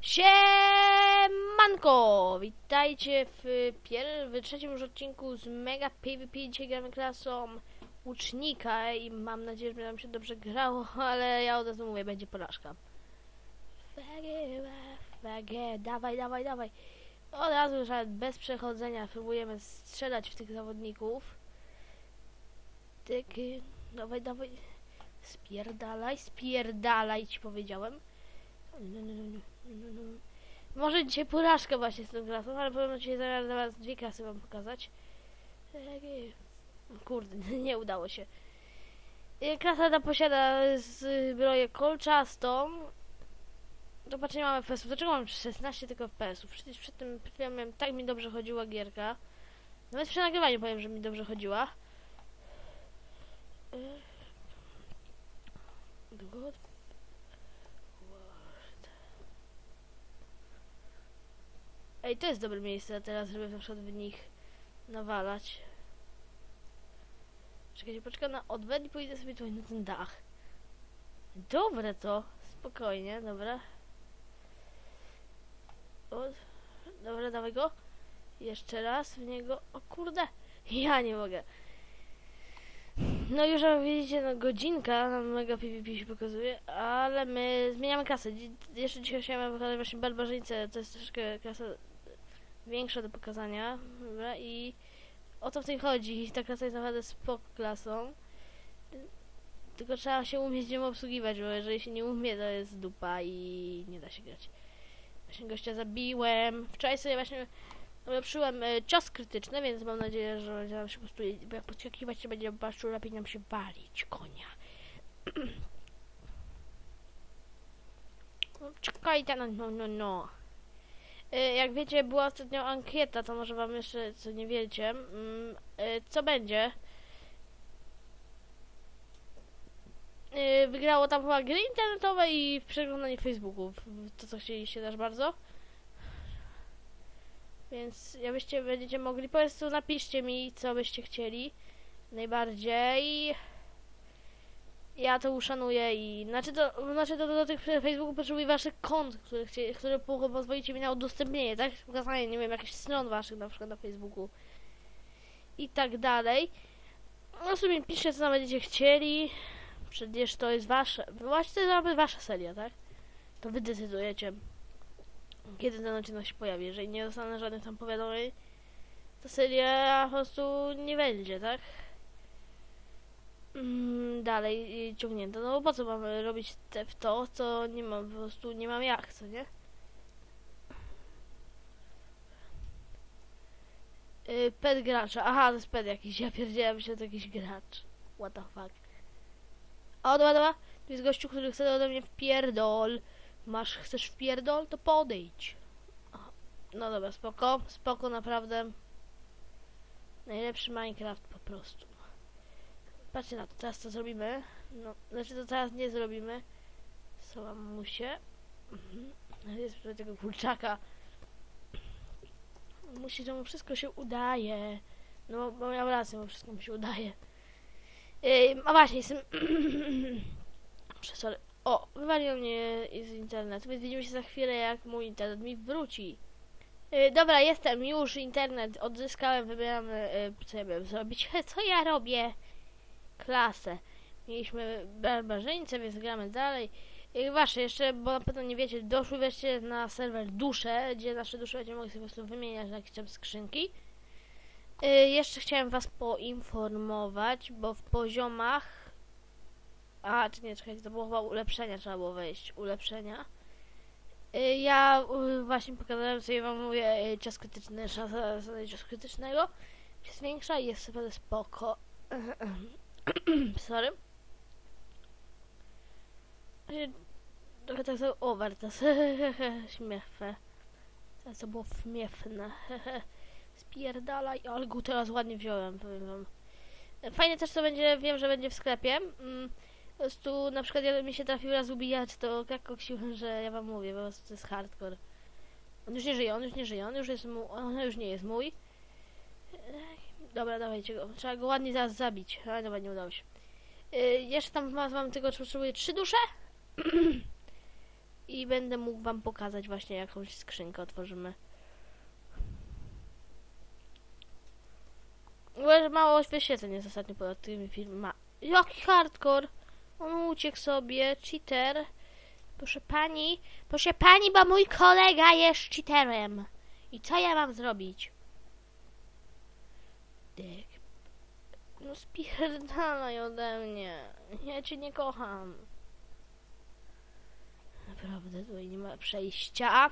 Siemanko! Witajcie w, pier... w trzecim już odcinku z Mega PvP. Dzisiaj gramy klasą łucznika i mam nadzieję, że nam się dobrze grało, ale ja od razu mówię, będzie porażka. Fage, fage, dawaj, dawaj, dawaj. Od razu, że bez przechodzenia próbujemy strzelać w tych zawodników. Tyky, dawaj, dawaj. Spierdalaj, spierdalaj, ci powiedziałem. No, no, no. Może dzisiaj porażka właśnie z tą klasą, ale powiem dzisiaj zaraz, zaraz dwie klasy wam pokazać. Takie- Kurde, nie udało się. Y, Klasa ta posiada zbroję kolczastą. Zobaczcie, mamy FPS-ów. Dlaczego mam 16 tylko FPS-ów? Przecież przed tym chwilą miałem, tak mi dobrze chodziła gierka. Nawet przy nagrywaniu powiem, że mi dobrze chodziła. Y, Długo Ej, to jest dobre miejsce teraz, żeby na przykład w nich nawalać. Czekajcie, poczekam na odwet i pójdę sobie tutaj na ten dach. Dobre to. Spokojnie, dobra. O, dobra, dawaj go. Jeszcze raz w niego. O kurde, ja nie mogę. No już jak widzicie, no godzinka na Mega PvP się pokazuje, ale my zmieniamy klasę. Dzi- Jeszcze dzisiaj chciałem pokazać właśnie barbarzyńcę, to jest troszkę klasa większa do pokazania, dobra, i o to w tym chodzi. Ta klasa jest naprawdę spoko klasą. Tylko trzeba się umieć ją obsługiwać, bo jeżeli się nie umie, to jest dupa i nie da się grać. Właśnie gościa zabiłem. Wczoraj sobie właśnie ulepszyłem e, cios krytyczny, więc mam nadzieję, że będzie nam się po prostu, bo jak podskakiwać się będzie baszczu, lepiej nam się walić konia. Czekajcie, no, no, no, no. Jak wiecie, była ostatnio ankieta, to może wam jeszcze, co nie wiecie, mm, e, co będzie. E, Wygrało tam chyba gry internetowe i przeglądanie Facebooków. To, co chcieliście też bardzo. Więc jakbyście będziecie mogli, po prostu napiszcie mi, co byście chcieli najbardziej. Ja to uszanuję i znaczy to, znaczy to do tych Facebooków potrzebuję waszych kont, które, chcie, które po- pozwolicie mi na udostępnienie, tak? Pokazanie, nie wiem, jakichś stron waszych na przykład na Facebooku i tak dalej. No sobie piszcie, co tam będziecie chcieli. Przecież to jest wasze, właśnie to jest nawet wasza seria, tak? To wy decydujecie, kiedy ten odcinek się pojawi. Jeżeli nie dostanę żadnych tam powiadomień, to seria po prostu nie będzie, tak? Mm, dalej y, ciągnięto. No bo po co mamy robić te, w to, co nie mam, po prostu nie mam jak, co nie? Y, pet gracza. Aha, to jest pet jakiś. Ja pierdziałem się, to jakiś gracz. What the fuck. O, dobra, dobra. Tu jest gościu, który chce ode mnie wpierdol. Masz, chcesz wpierdol? To podejdź. No dobra, spoko. Spoko, naprawdę. Najlepszy Minecraft po prostu. Patrzcie na to, teraz co zrobimy. No, znaczy to teraz nie zrobimy. Co musie. Mhm. Jest tego kurczaka. Musi, że mu wszystko się udaje. No, bo- miał rację, bo wszystko mu się udaje. Yy, a właśnie, jestem... Sorry. O, wywaliło mnie z internetu, więc widzimy się za chwilę, jak mój internet mi wróci. Yy, dobra, jestem już, internet odzyskałem, wybieramy, yy, co ja miałem zrobić. Co ja robię? Klasę. Mieliśmy barbarzyńcę, więc gramy dalej. I wasze, jeszcze, bo na pewno nie wiecie, doszły wreszcie na serwer dusze, gdzie nasze dusze będziemy mogli sobie po prostu wymieniać na jakieś tam skrzynki. Y, jeszcze chciałem was poinformować, bo w poziomach... A, czy nie, czekajcie, to było chyba ulepszenia, trzeba było wejść. Ulepszenia. Y, ja y, właśnie pokazałem sobie wam mówię y, czas krytyczny, szansa czas krytycznego się zwiększa i jest naprawdę spoko. Sorry. Trochę tak sobie over, to śmiechne. To było śmieszne. Spierdalaj, ale go teraz ładnie wziąłem, powiem wam. Fajnie też to będzie, wiem, że będzie w sklepie. Mm, po prostu na przykład jak mi się trafił raz ubijać, to jak koksiłem, że ja wam mówię, prostu to jest hardcore. On już nie żyje, on już nie żyje, on już jest on już nie jest mój. Dobra, dawajcie go, trzeba go ładnie zaraz zabić, ale dobra, nie udało się. Y, jeszcze tam mam, mam tylko, potrzebuję trzy dusze? i będę mógł wam pokazać właśnie jakąś skrzynkę otworzymy. Mało wyświetleń jest ostatnio pod tymi filmami. Jaki hardcore! On uciekł sobie, cheater. Proszę pani, proszę pani, bo mój kolega jest cheaterem. I co ja mam zrobić? No spierdalaj ode mnie. Ja cię nie kocham. Naprawdę tutaj nie ma przejścia.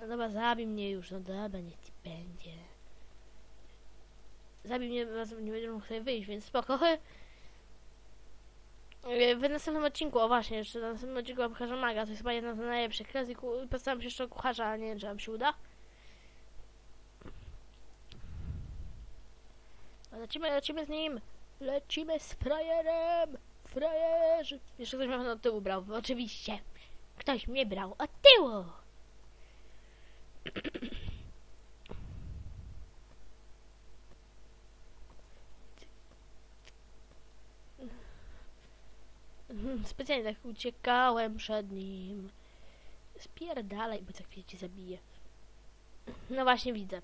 No dobra, zabij mnie już, no dobra, niech ci będzie. Zabij mnie, nie będę mógł sobie wyjść, więc spoko. W następnym odcinku, o właśnie, jeszcze w następnym odcinku mam kucharza maga, to jest chyba jedna z najlepszych klas postaram się jeszcze kucharza, nie wiem, czy nam się uda. Lecimy, lecimy z nim! Lecimy z frajerem! Frajerzy! Jeszcze ktoś mnie od tyłu brał, oczywiście. Ktoś mnie brał od tyłu! Specjalnie tak uciekałem przed nim. Spierdalaj, bo za chwilę cię zabiję. No właśnie widzę.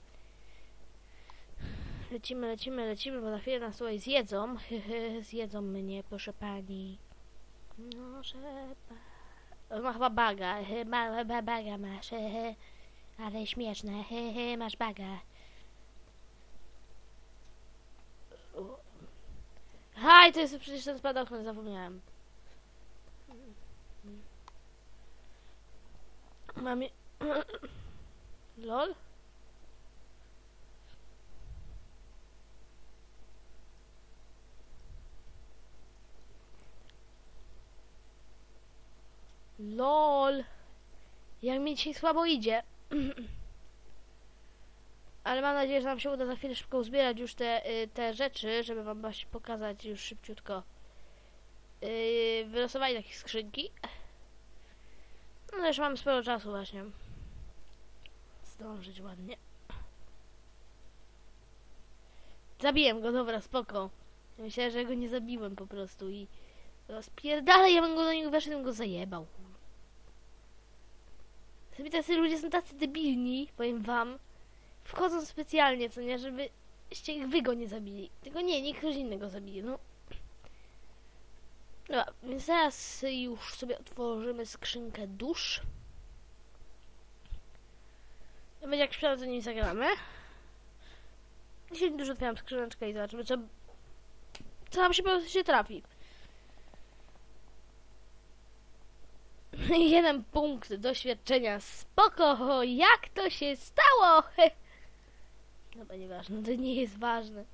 Lecimy, lecimy, lecimy, bo za chwilę nas tutaj zjedzą. zjedzą mnie, proszę pani. Że... On ma chyba baga. Ma, ba, baga masz. Ale śmieszne. Masz baga. Haj, to jest przecież ten spadochron, zapomniałem. Mam... je- LOL? LOL! Jak mi dzisiaj słabo idzie. Ale mam nadzieję, że nam się uda za chwilę szybko uzbierać już te, y, te rzeczy, żeby wam właśnie pokazać już szybciutko. Yy, wylosowanie takich skrzynki. No już mamy sporo czasu właśnie. Zdążyć ładnie. Zabiłem go, dobra, spoko. Myślałem, że go nie zabiłem po prostu i rozpierdalaj, ja bym go do niego weszł bym go zajebał. Sobie tacy ludzie są tacy debilni, powiem wam. Wchodzą specjalnie, co nie, żeby ście ich wy go nie zabili. Tylko nie, niech ktoś innego zabije, no. Dobra, więc teraz już sobie otworzymy skrzynkę dusz. Będzie jak sprawdzę, nie zagramy. Dzisiaj dużo otwieram skrzyneczkę i zobaczymy, co, co nam się po prostu się trafi. Jeden punkt doświadczenia. Spoko, jak to się stało? Dobra, nieważne, to nie jest ważne.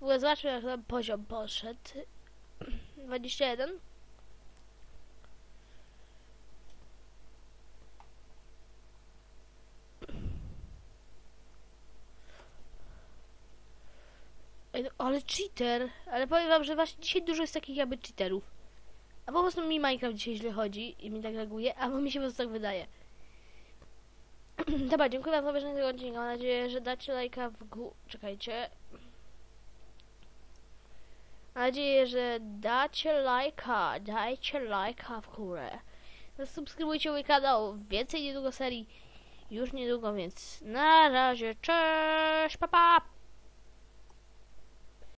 W ogóle zobaczmy, jak tam poziom poszedł. 21. Ej, no, ale cheater! Ale powiem wam, że właśnie dzisiaj dużo jest takich jakby cheaterów. A po prostu mi Minecraft dzisiaj źle chodzi i mi tak reaguje, albo mi się po prostu tak wydaje. Dobra, dziękuję wam za obejrzenie tego odcinka. Mam nadzieję, że dacie lajka w górę. Czekajcie. Mam nadzieję, że dacie lajka, dajcie lajka w górę. Subskrybujcie mój kanał. Więcej niedługo serii. Już niedługo, więc na razie. Cześć, pa pa!